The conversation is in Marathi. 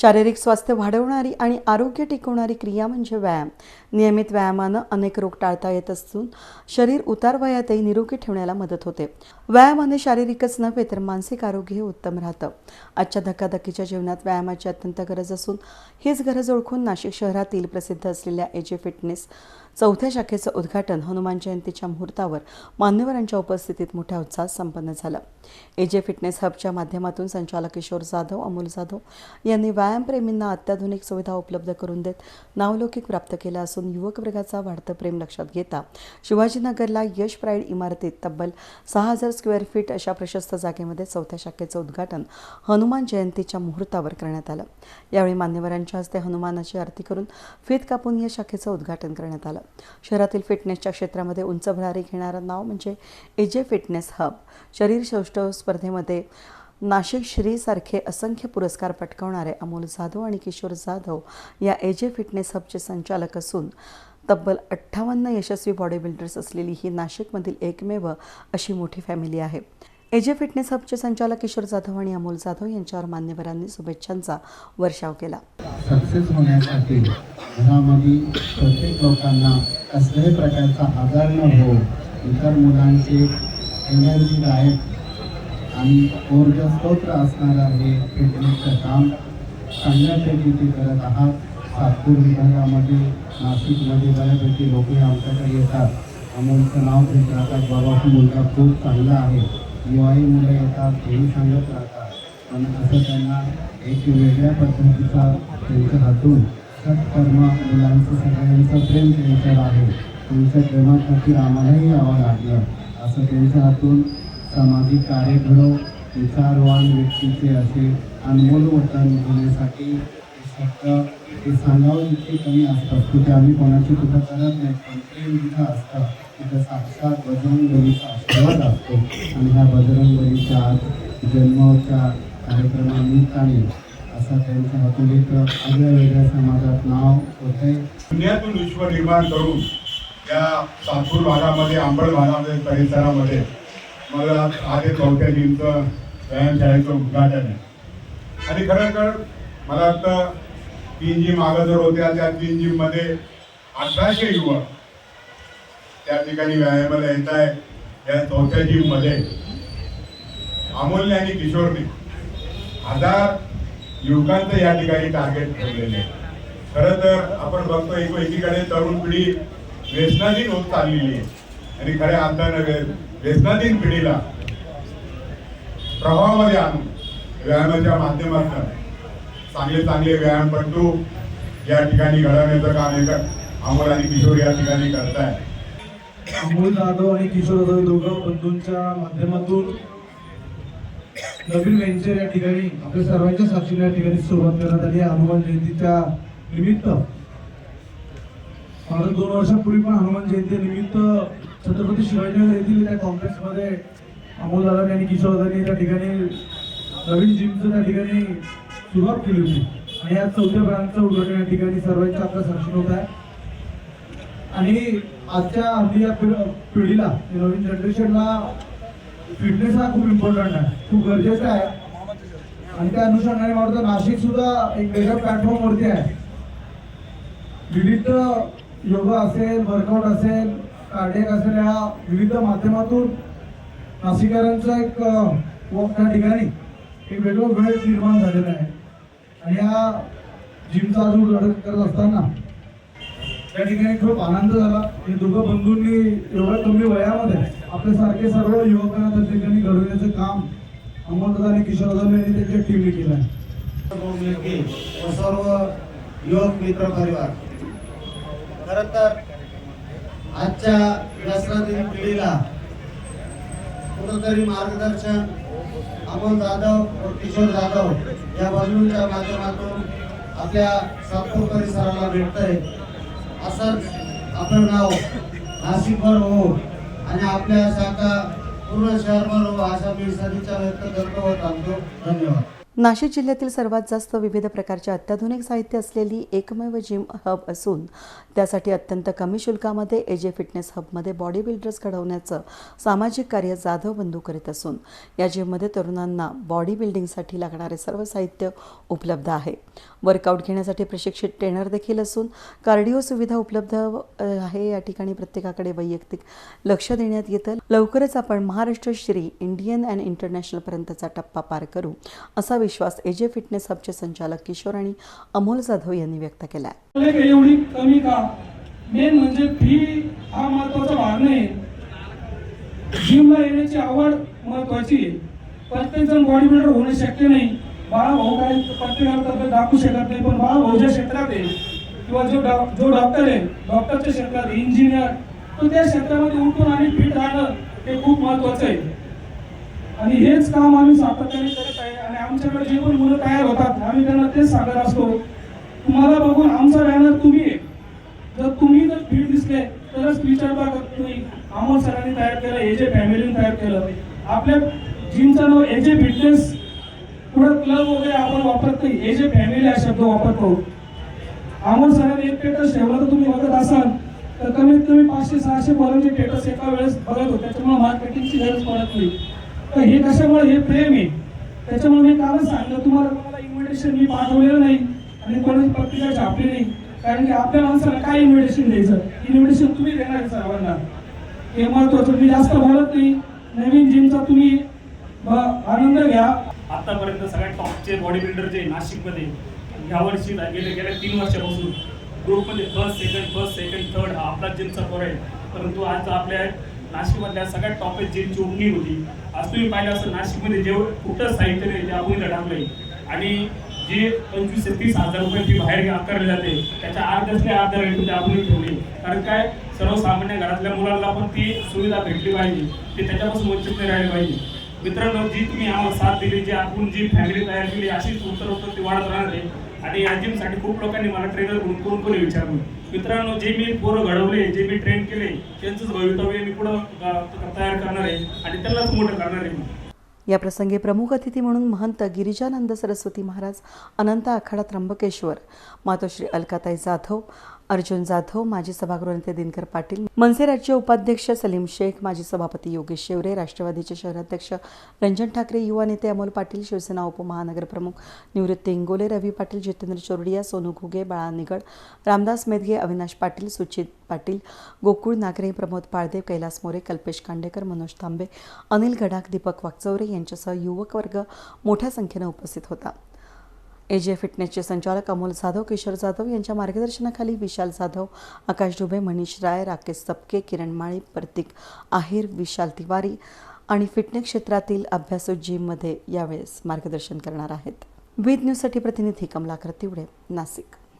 शारीरिक स्वास्थ्य वाढवणारी आणि आरोग्य टिकवणारी क्रिया म्हणजे व्यायाम. नियमित व्यायामानं अनेक रोग टाळता येत असून शरीर उतार वयातही निरोगी ठेवण्याला मदत होते. व्यायामाने शारीरिकच नव्हे तर मानसिक आरोग्यही उत्तम राहतं. आजच्या धकाधकीच्या जीवनात व्यायामाची अत्यंत गरज असून हीच गरज ओळखून नाशिक शहरातील प्रसिद्ध असलेल्या एजे फिटनेस चौथ्या शाखेचं उद्घाटन हनुमान जयंतीच्या मुहूर्तावर मान्यवरांच्या उपस्थितीत मोठ्या उत्साहात संपन्न झालं. एजे फिटनेस हबच्या माध्यमातून संचालक किशोर जाधव अमोल जाधव यांनी व्यायामप्रेमींना अत्याधुनिक सुविधा उपलब्ध करून देत नावलौकिक प्राप्त केला असून युवक वर्गाचा वाढतं प्रेम लक्षात घेता शिवाजीनगरला यश प्राईड इमारतीत तब्बल सहा हजार स्क्वेअर फीट अशा प्रशस्त जागेमध्ये चौथ्या शाखेचं उद्घाटन हनुमान जयंतीच्या मुहूर्तावर करण्यात आलं. यावेळी मान्यवरांच्या हस्ते हनुमानाची आरती करून फीत कापून या शाखेचं उद्घाटन करण्यात आलं. शहरातील फिटनेसच्या क्षेत्रामध्ये उंच भरारी घेणारं नाव म्हणजे एजे फिटनेस हब शरीर सौष्ठव स्पर्धेमध्ये नाशिक श्रीसारखे असंख्य पुरस्कार पटकावणारे अमोल जाधव आणि किशोर जाधव या एजे फिटनेस हबचे संचालक असून तब्बल अठ्ठावन्न यशस्वी बॉडी बिल्डर्स असलेली ही नाशिकमधील एकमेव अशी मोठी फॅमिली आहे. एजे फिटनेस हबचे संचालक किशोर जाधव आणि अमोल जाधव यांच्यावर मान्यवरांनी शुभेच्छांचा वर्षाव केला. सक्सेस होण्यासाठी घरामध्ये प्रत्येक लोकांना कसल्याही प्रकारचा आजार न हो इतर मुलांचे एनर्जीदायक आणि ऊर्जा स्तोत्र असणारं हे फिटनेसचं काम चांगल्यापैकी ते करत आहात. सातपूर विभागामध्ये नाशिकमध्ये बऱ्यापैकी लोक आमच्याकडे येतात. अमोलचं नाव घेत राहतात बाबा मुलगा खूप चांगला आहे. युवाई मुलं येतात हेही सांगत राहतात. पण असं त्यांना एक वेगळ्या पद्धतीचा त्यांच्या हातून सत्कर्म मुलांचं सगळ्यांचं प्रेम त्यांच्यावर आहे. तुमच्या प्रेमासाठी आम्हालाही यावं लागलं. असं त्यांच्या हातून सामाजिक कार्य घडव विचारवान व्यक्तीचे असे अनमोल वतन होण्यासाठी फक्त ते सांगावं इतके कमी असतात. कुठे आम्ही कोणाची कुठं करत नाही पण प्रेम जिथं असतं तिथं साक्षात बजरंगबलीचा आशीर्वाद असतो. आणि ह्या बजरंगबलीच्या आज जन्माच्या कार्यक्रमानिमित्ताने असा त्यांच्या हातून एक आगळ्या वेगळ्या समाजात नाव होते पुण्यातून विश्व निर्माण करून या सातपूर भागामध्ये आंबळ भागामध्ये परिसरामध्ये मला आधी चौथ्या दिनचं व्यायामशाळेचं उद्घाटन आहे. आणि खरं तर मला वाटतं तीन जिम अगोदर होत्या त्या तीन जिममध्ये अठराशे युवक त्या ठिकाणी व्यायामाला येत आहे या चौथ्या जिममध्ये अमोलने आणि किशोरने हजार युवकांचं या ठिकाणी टार्गेट ठेवलेले आहे. तर आपण बघतो एक एकीकडे तरुण पिढी व्यसनाधीन होत चाललेली आहे. आणि खऱ्या अर्थानं व्यसनाधीन पिढीला प्रभावामध्ये आणून व्यायामाच्या माध्यमातून चांगले चांगले व्यायामपटू या ठिकाणी घडवण्याचं काम हे अमोल आणि किशोर या ठिकाणी करताय. अमोल जाधव आणि किशोर जाधव दोघं बंधूंच्या माध्यमातून नवीन व्हेंचर या ठिकाणी आपल्या सर्वांच्या साक्षीने या ठिकाणी सुरुवात करण्यात आली. आहे हनुमान जयंतीच्या निमित्त मला दोन वर्षापूर्वी पण हनुमान जयंती निमित्त छत्रपती शिवाजीनगर येथील त्या कॉम्प्लेक्समध्ये अमोल दादा आणि किशोर दादांनी त्या ठिकाणी नवीन जिमचं त्या ठिकाणी सुरुवात केली होती. आणि या चौथ्या ब्रँडचं उद्घाटन या ठिकाणी सर्वांच्या आपल्या साक्षीने होत आहे. आणि आजच्या आधी या पिढ- पिढीला नवीन जनरेशनला फिटनेस हा खूप इम्पॉर्टंट आहे. खूप गरजेचं आहे. आणि त्या अनुषंगाने मला वाटतं नाशिक सुद्धा एक वेगळ्या प्लॅटफॉर्मवरती आहे. विविध योगा असेल वर्कआउट असेल कार्डियक असेल या विविध माध्यमातून नाशिकरांचा एक त्या ठिकाणी एक वेगळं वेळ निर्माण झालेला आहे. आणि या जिमचा आज उद्घाटन करत असताना त्या ठिकाणी खूप आनंद झाला. हे दोघं बंधूंनी एवढ्या कमी वयामध्ये आपल्यासारखे सर्व युवकांना त्या ठिकाणी घडवण्याचं काम अमोलदादा आणि किशोर यांनी त्यांच्या टीमने केलं आहे. सर्व युवक मित्र परिवार खर तर आजच्या व्यसनाधीन पिढीला कुठंतरी मार्गदर्शन अमोल जाधव व किशोर जाधव या बंधूंच्या माध्यमातून आपल्या सातपूर परिसराला भेटतंय. असंच आपलं नाव नाशिकभर हो आणि आपल्या शाखा पूर्ण शहरभर हो अशा मी सदिच्छा व्यक्त करतो व थांबतो. धन्यवाद. नाशिक जिल्ह्यातील सर्वात जास्त विविध प्रकारचे अत्याधुनिक साहित्य असलेली एकमेव जिम हब असून त्यासाठी अत्यंत कमी शुल्कामध्ये एजे फिटनेस हबमध्ये बॉडी बिल्डर्स घडवण्याचं सामाजिक कार्य जाधव बंधू करीत असून या जिममध्ये तरुणांना बॉडी बिल्डिंगसाठी लागणारे सर्व साहित्य उपलब्ध आहे. वर्कआउट घेण्यासाठी प्रशिक्षित ट्रेनर देखील असून कार्डिओ सुविधा उपलब्ध आहे. या ठिकाणी प्रत्येकाकडे वैयक्तिक लक्ष देण्यात येतं. लवकरच आपण महाराष्ट्र श्री इंडियन अँड इंटरनॅशनलपर्यंतचा टप्पा पार करू असा विश्वास एजे फिटनेस हबचे संचालक किशोर आणि अमोल जाधव यांनी व्यक्त केला आहे एवढी कमी का? मेन म्हणजे फी हा महत्त्वाचा भाग नाही. जिमला येण्याची आवड महत्वाची प्रत्येक जण बॉडी बिल्डर होणे शक्य नाही. बाळा भाऊ काय प्रत्येकाला तब्येत दाखवू शकत नाही पण बाळा भाऊच्या क्षेत्रात आहे किंवा जो डॉ- जो डॉक्टर आहे डॉक्टरच्या क्षेत्रात इंजिनियर तो त्या क्षेत्रामध्ये उठून आणि फिट राहणं हे खूप महत्वाचं आहे. आणि हेच काम आम्ही सातत्याने करत आहे. आणि आमच्याकडे जे पण मुलं तयार होतात आम्ही त्यांना तेच सांगत असतो. तुम्हाला बघून आमचा बॅनर तुम्ही आहे. जर तुम्ही जर फील्ड दिसले तरच विचार करत नाही अमोल सरांनी तयार केलं एजे फॅमिलीने तयार केलं. आपल्या जिमचं नाव एजे फिटनेस पुढे क्लब वगैरे आपण वापरत नाही एजे फॅमिली हा शब्द वापरतो. अमोल सरांनी एक स्टेटस ठेवला तर तुम्ही बघत असाल तर कमीत कमी पाचशे सहाशे पोरांचे स्टेटस एका वेळेस बघत होते. त्याच्यामुळे मार्केटिंगची गरज पडत नाही. तर हे कशामुळे? हे प्रेम आहे. त्याच्यामुळे मी कालच सांगितलं तुम्हाला कोणाला इन्व्हिटेशन मी पाठवलेलं नाही आणि कोणाची पत्रिका छापली नाही. कारण की आपल्या माणसाला काय इन्व्हिटेशन द्यायचं? इन्व्हिटेशन तुम्ही देणार सर्वांना. हे महत्वाचं मी जास्त बोलत नाही. नवीन जिमचा तुम्ही आनंद घ्या. आतापर्यंत सगळ्यात टॉपचे बॉडी बिल्डर जे नाशिकमध्ये ह्या वर्षी गेले गेल्या तीन वर्षापासून. ग्रुपमध्ये first second first second third हा आपला जिमचा पोर आहे. परंतु आज आपल्या नाशिकमधल्या सगळ्यात टॉपिक जी ओपनिंग होती. आज तुम्ही पाहिलं असं नाशिकमध्ये जेवढं कुठं साहित्य नाही ते आपण इथं आणि जे पंचवीस ते तीस हजार रुपये फी बाहेर आकारले जाते त्याच्या अर्ध्यातल्या अर्ध्या रेट ते आपण ठेवले. कारण काय? सर्वसामान्य घरातल्या मुलांना पण ती सुविधा भेटली पाहिजे. ते त्याच्यापासून वंचित नाही राहिले पाहिजे. मित्रांनो जी तुम्ही आम्हाला साथ दिली जी आपण जी फॅमिली तयार केली अशीच उत्तर उत्तर ती वाढत राहणार आहे. आणि या जिमसाठी खूप लोकांनी मला ट्रेनर म्हणून कोण कोणी विचारलं. मित्रांनो जे मी पोरं घडवले जे मी ट्रेन केले त्यांचंच भवितव्य मी पुढं तयार करणार आहे आणि त्यांनाच मोठं करणार आहे या प्रसंगी प्रमुख अतिथी म्हणून महंत गिरिजानंद सरस्वती महाराज अनंत आखाडा त्र्यंबकेश्वर मातोश्री अलकाताई जाधव अर्जुन जाधव माजी सभागृह नेते दिनकर पाटील मनसे राज्य उपाध्यक्ष सलीम शेख माजी सभापती योगेश शेवरे राष्ट्रवादीचे शहराध्यक्ष रंजन ठाकरे युवा नेते अमोल पाटील शिवसेना उपमहानगर प्रमुख निवृत्ती इंगोले रवी पाटील जितेंद्र चोरडिया सोनू घुगे बाळा निगड रामदास मेदगे अविनाश पाटील सुचित पाटील गोकुळ नागरे प्रमोद पाळदेव कैलास मोरे कल्पेश कांडेकर मनोज तांबे अनिल गडाख दीपक वागचौरे यांच्यासह युवक वर्ग मोठ्या संख्येनं उपस्थित होता. एजे फिटनेसचे संचालक अमोल जाधव किशोर जाधव यांच्या मार्गदर्शनाखाली विशाल जाधव आकाश दुबे मनीष राय राकेश सपके किरण माळी प्रतीक आहिर विशाल तिवारी आणि फिटनेस क्षेत्रातील अभ्यासू जिममध्ये यावेळेस मार्गदर्शन करणार आहेत. विद न्यूजसाठी प्रतिनिधी कमलाकर तिवडे नाशिक.